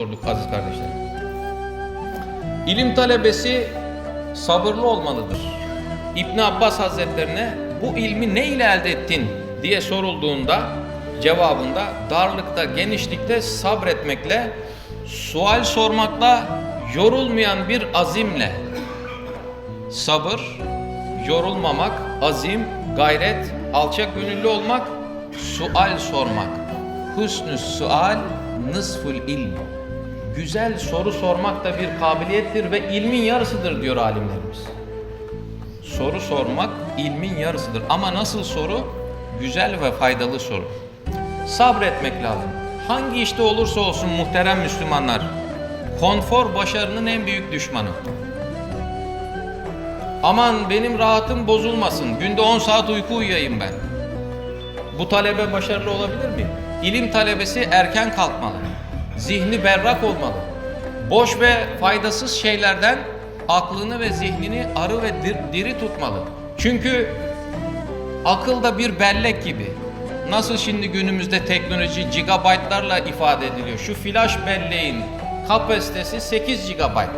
sorduk aziz kardeşlerim. İlim talebesi sabırlı olmalıdır. İbn Abbas Hazretlerine bu ilmi ne ile elde ettin diye sorulduğunda cevabında darlıkta, genişlikte sabretmekle, sual sormakla, yorulmayan bir azimle sabır, yorulmamak, azim, gayret, alçak gönüllü olmak, sual sormak. Husnü sual, nısful ilm. Güzel soru sormak da bir kabiliyettir ve ilmin yarısıdır diyor alimlerimiz. Soru sormak ilmin yarısıdır. Ama nasıl soru? Güzel ve faydalı soru. Sabretmek lazım. Hangi işte olursa olsun muhterem Müslümanlar, konfor başarının en büyük düşmanı. Aman benim rahatım bozulmasın. Günde 10 saat uyku uyuyayım ben. Bu talebe başarılı olabilir mi? İlim talebesi erken kalkmalı. Zihni berrak olmalı. Boş ve faydasız şeylerden aklını ve zihnini arı ve dir- diri tutmalı. Çünkü akıl da bir bellek gibi. Nasıl şimdi günümüzde teknoloji gigabaytlarla ifade ediliyor. Şu flash belleğin kapasitesi 8 gigabayt.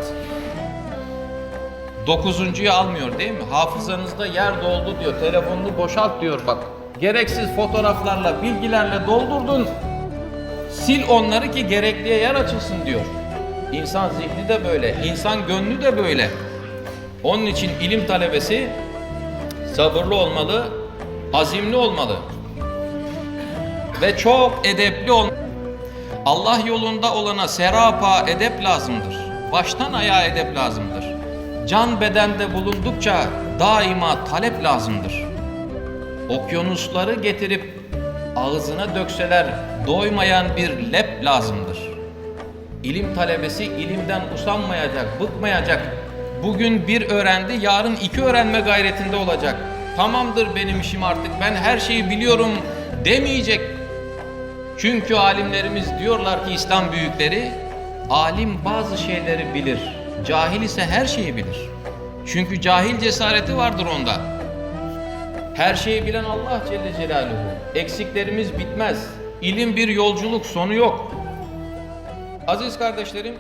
Dokuzuncuyu almıyor değil mi? Hafızanızda yer doldu diyor. Telefonunu boşalt diyor bak. Gereksiz fotoğraflarla, bilgilerle doldurdun. Sil onları ki gerekliye yer açılsın diyor. İnsan zihni de böyle, insan gönlü de böyle. Onun için ilim talebesi sabırlı olmalı, azimli olmalı. Ve çok edepli olmalı. Allah yolunda olana serapa edep lazımdır. Baştan ayağa edep lazımdır. Can bedende bulundukça daima talep lazımdır. Okyanusları getirip ağzına dökseler doymayan bir lep lazımdır. İlim talebesi ilimden usanmayacak, bıkmayacak. Bugün bir öğrendi, yarın iki öğrenme gayretinde olacak. Tamamdır benim işim artık, ben her şeyi biliyorum demeyecek. Çünkü alimlerimiz diyorlar ki İslam büyükleri, alim bazı şeyleri bilir, cahil ise her şeyi bilir. Çünkü cahil cesareti vardır onda. Her şeyi bilen Allah Celle Celaluhu. Eksiklerimiz bitmez. İlim bir yolculuk, sonu yok. Aziz kardeşlerim,